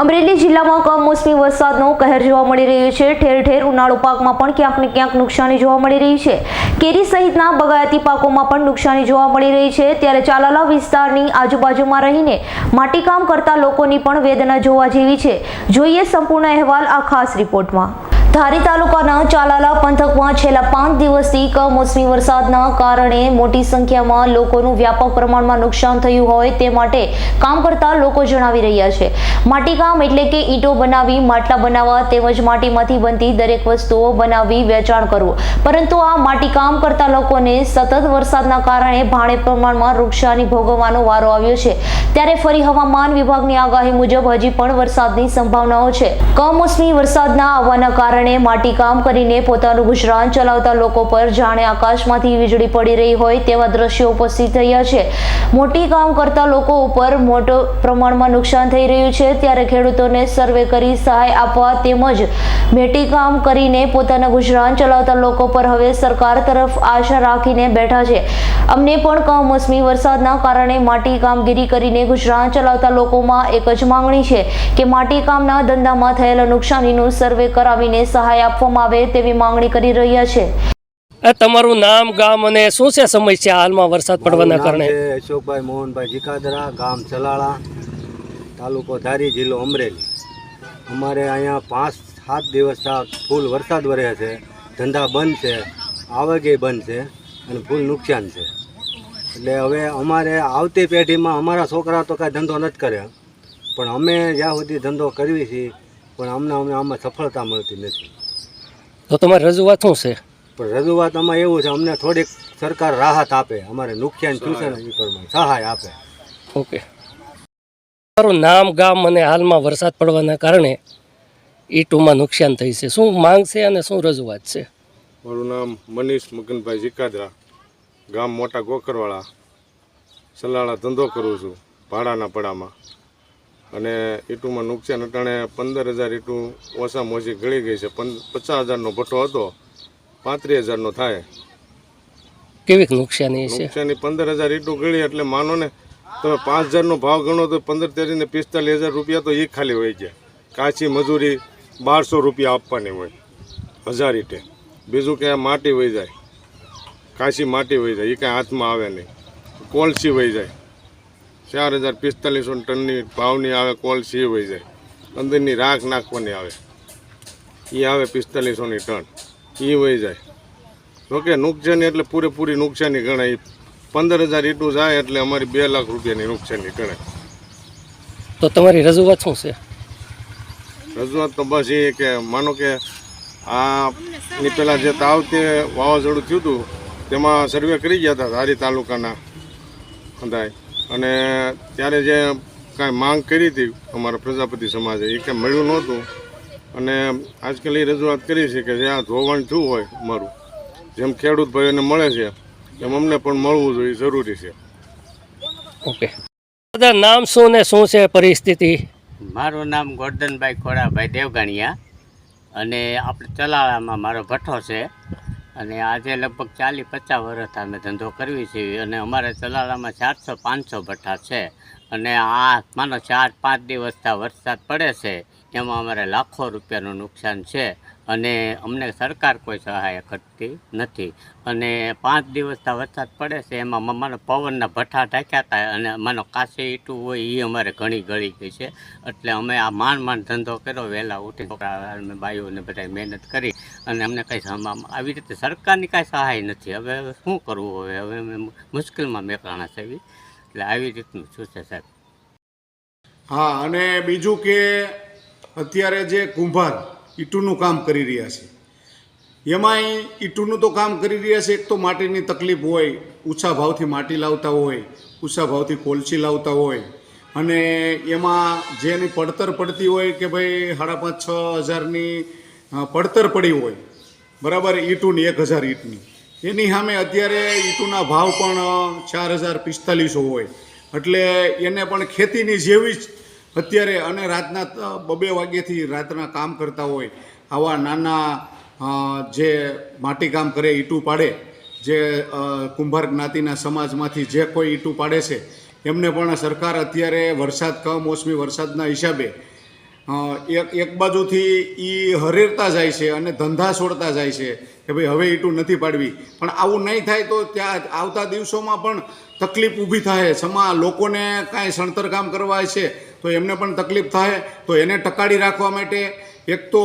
અમરેલી જિલ્લામાં કમોસમી વરસાદનો કહેર જોવા મળી રહ્યો છે. ઠેર ઠેર ઉનાળુ પાકમાં પણ ક્યાંક ને ક્યાંક નુકસાની જોવા મળી રહી છે. કેરી સહિતના બગાયતી પાકોમાં પણ નુકસાની જોવા મળી રહી છે. ત્યારે ચાલાલા વિસ્તારની આજુબાજુમાં રહીને માટીકામ કરતા લોકોની પણ વેદના જોવા જેવી છે. જોઈએ સંપૂર્ણ અહેવાલ આ ખાસ રિપોર્ટમાં. ધારી તાલુકાના ચાલાલા પંથકમાં છેલ્લા પાંચ દિવસથી કમોસમી વરસાદના કારણે મોટી સંખ્યામાં લોકોનું વ્યાપક પ્રમાણમાં નુકસાન થયું હોય તે માટે કામ કરતા લોકો જણાવી રહ્યા છે. માટીકામ એટલે કે ઈંટો બનાવી, માટલા બનાવવા તેમજ માટીમાંથી બનતી દરેક વસ્તુઓ બનાવી વેચાણ કરવું. પરંતુ આ માટીકામ કરતા લોકોને સતત વરસાદના કારણે ભારે પ્રમાણમાં વૃક્ષાની ભોગવવાનો વારો આવ્યો છે. ત્યારે ફરી હવામાન વિભાગની આગાહી મુજબ હજી પણ વરસાદની સંભાવનાઓ છે. કમોસમી વરસાદના આવવાના કારણે માટીકામ કરીને પોતાનું ગુજરાન ચલાવતા લોકો પર જાણે આકાશમાંથી વીજળી પડી રહી હોય તેવા દ્રશ્યો ઉપસ્થિત થયા છે. મોટી કામ કરતા લોકો ઉપર મોટો પ્રમાણમાં નુકસાન થઈ રહ્યું છે. ત્યારે ખેડૂતોને સર્વે કરી સહાય આપવા તેમજ મેટી કામ કરીને પોતાના ગુજરાન ચલાવતા લોકો પર હવે સરકાર તરફ આશા રાખીને બેઠા છે. અમને પણ કમોસમી વરસાદના કારણે માટી કામગીરી કરીને ગુજરાન ચલાવતા લોકોમાં એક જ માંગણી છે કે માટી કામના ધંધામાં થયેલા નુકસાનીનું સર્વે કરાવીને સહાય આપવામાં આવે તેવી માંગણી કરી રહ્યા છે. તમારું નામ ગામ અને શું છે સમસ્યા હાલમાં વરસાદ પડવાના કારણે? અશોકભાઈ મોહનભાઈ જીખાદરા ગામ ચલાળા તાલુકો ધારી જિલ્લો અમરેલી. અમારે અહીંયા પાંચ સાત દિવસ ફૂલ વરસાદ વરે છે. ધંધા બંધ છે આવકે બંધ છે અને ફૂલ નુકસાન છે. એટલે હવે અમારે આવતી પેઢીમાં અમારા છોકરા તો કાંઈ ધંધો નથી કરે પણ અમે જ્યાં સુધી ધંધો કરવી છીએ પણ અમને અમને આમાં સફળતા મળતી નથી. તો તમારી રજૂઆત શું છે? પણ રજૂઆત આમાં એવું છે અમને થોડીક સરકાર રાહત આપે અમારે નુકસાન થયું છે સહાય. આપે. ઓકે. તમારું નામ ગામ અને હાલમાં વરસાદ પડવાના કારણે ઈટુમાં નુકસાન થઈ છે. શું માંગ છે અને શું રજૂઆત છે? મારું નામ મનીષ મગનભાઈ જીકાદરા ગામ મોટા ગોકરવાળા સલાળા ધંધો કરું છું ભાડાના પડામાં. અને ઈટુમાં નુકસાન અટાણે પંદર હજાર ઈટું ઓછામાં ઓછી ગળી ગઈ છે. પચાસ હજારનો ભઠ્ઠો હતો. પાંત્રીસ હજારનો થાય. કેવી નુકસાની છે? નુકસાની પંદર હજાર ઈટું ગળી એટલે માનો ને તમે પાંચ હજારનો ભાવ ગણો તો પંદર તેરીને પિસ્તાલીસ હજાર રૂપિયા તો એ ખાલી હોય છે. કાચી મજૂરી બારસો રૂપિયા આપવાની હોય. હજાર ઈટે. બીજું કે માટી વહી જાય. કાચી માટી વહી જાય. એ કાંઈ હાથમાં આવે નહીં. કોલસી વહી જાય. ચાર હજાર પિસ્તાલીસો ટનની ભાવની આવે કોલસી હોય જાય. અંદરની રાખ નાખવાની આવે. એ આવે પિસ્તાલીસોની ટન. એ વહી જાય. જોકે નુકસાની એટલે પૂરેપૂરી નુકસાની ગણાય. પંદર હજાર ઈટું જાય એટલે અમારી બે લાખ રૂપિયાની નુકસાની ગણાય. તો તમારી રજૂઆત શું છે? રજૂઆત તો બસ એ કે માનો કે આ ની પહેલાં જે તાવ તે વાવાઝોડું થયું હતું તેમાં સર્વે કરી ગયા હતા ધારી તાલુકાના અંદાય અને ત્યારે જે કાંઈ માંગ કરી હતી અમારા પ્રજાપતિ સમાજે એ કંઈ મળ્યું નહોતું. અને આજકાલ એ રજૂઆત કરી છે કે જે આ ધોવાણ થયું હોય અમારું જેમ ખેડૂત ભાઈઓને મળે છે એમ અમને પણ મળવું જોઈએ જરૂરી છે. ઓકે. દાદા નામ શું ને શું છે પરિસ્થિતિ? મારું નામ ગોરધનભાઈ ખોડાભાઈ દેવગાણિયા અને આપણે ચલાળામાં મારો ભઠ્ઠો છે. અને આજે લગભગ ચાલીસ પચાસ વર્ષ અમે ધંધો કરવી છીએ અને અમારે ચલાલામાં ચારસો, પાંચસો ભઠ્ઠા છે. અને આ માનો ચાર, પાંચ દિવસ વરસાદ પડે છે, એમાં અમારે લાખો રૂપિયાનું નુકસાન છે. અને અમને સરકાર કોઈ સહાય કરતી નથી. અને પાંચ દિવસના વરસાદ પડે છે, એમાં માનો પવનના ભઠ્ઠા ઢાંક્યા હતા અને માનો કાશી ઈટું હોય એ અમારે ઘણી ગળી ગઈ છે. એટલે અમે આ માંડ માંડ ધંધો કર્યો, વહેલા ઉઠી અમે બાઈઓને બધા મહેનત કરી અને અમને કંઈ આવી રીતે સરકારની કાંઈ સહાય નથી. હવે શું કરવું હવે? હવે અમે મુશ્કેલમાં મેકાણા છે એટલે આવી રીતનું શું છે સાહેબ? હા, અને બીજું કે અત્યારે જે કુંભાર ઈંટુનું કામ કરી રહ્યા છે. એમાંય ઈંટુનું તો કામ કરી રહ્યા છે, એક તો માટીની તકલીફ હોય, ઊંચા ભાવથી માટી લાવતા હોય, ઊંચા ભાવથી કોલસી લાવતા હોય, અને એમાં જેની પડતર પડતી હોય કે ભાઈ સાડા પાંચ છ હજારની પડતર પડી હોય, બરાબર, ઈટુની એક હજાર ઈંટની. એની સામે અત્યારે ઈટુના ભાવ પણ ચાર હજાર પિસ્તાલીસો હોય. એટલે એને પણ ખેતીની જેવી જ અત્યારે અને રાતના બબે વાગ્યેથી રાતના કામ કરતા હોય, આવા નાના જે માટીકામ કરે, ઈંટું પાડે, જે કુંભાર જ્ઞાતિના સમાજમાંથી જે કોઈ ઈંટું પાડે છે, એમને પણ સરકાર અત્યારે વરસાદ, કમોસમી વરસાદના હિસાબે એક એક બાજુથી એ હરેરતા જાય છે અને ધંધા છોડતા જાય છે કે ભાઈ હવે ઈટું નથી પાડવી. પણ આવું નહીં થાય તો ત્યાં આવતા દિવસોમાં પણ તકલીફ ઊભી થાય સમા લોકોને કાંઈ સણતરકામ કરવા છે તો એમને પણ તકલીફ થાય. તો એને ટકાડી રાખવા માટે એક તો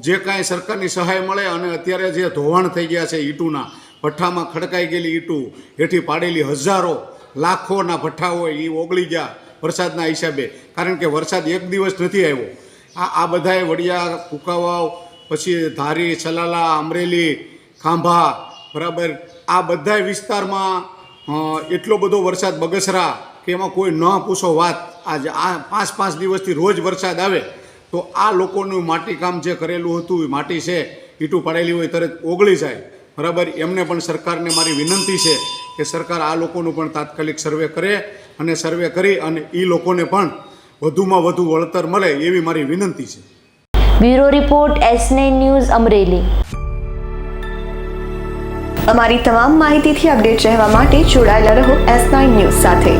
જે કાંઈ સરકારની સહાય મળે અને અત્યારે જે ધોવાણ થઈ ગયા છે ઈટુના, ભઠ્ઠામાં ખડકાઈ ગયેલી ઈંટું, હેઠી પાડેલી હજારો લાખોના ભઠ્ઠા હોય એ ઓગળી ગયા વરસાદના હિસાબે. કારણ કે વરસાદ એક દિવસ નથી આવ્યો. આ આ બધાએ વડિયા, કુકાવાવ, પછી ધારી છલાલા અમરેલી, ખાંભા, બરાબર. આ બધા વિસ્તારમાં એટલો બધો વરસાદ બગસરા કે એમાં કોઈ ન પૂછો વાત, આજે આ પાંચ પાંચ દિવસથી રોજ વરસાદ આવે, તો આ લોકોનું માટીકામ જે કરેલું હતું એ માટી છે, ઈટું પાડેલી હોય તરત ઓગળી જાય. બરાબર, એમને પણ સરકારને મારી વિનંતી છે કે સરકાર આ લોકોનું પણ તાત્કાલિક સર્વે કરે અને સર્વે કરી અને એ લોકોને પણ વધુમાં વધુ વળતર મળે એવી મારી વિનંતી છે. Bureau report, S news, Amreli. અમારી તમામ માહિતીથી અપડેટ રહેવા માટે જોડાયેલા રહો એસ ન્યૂઝ સાથે.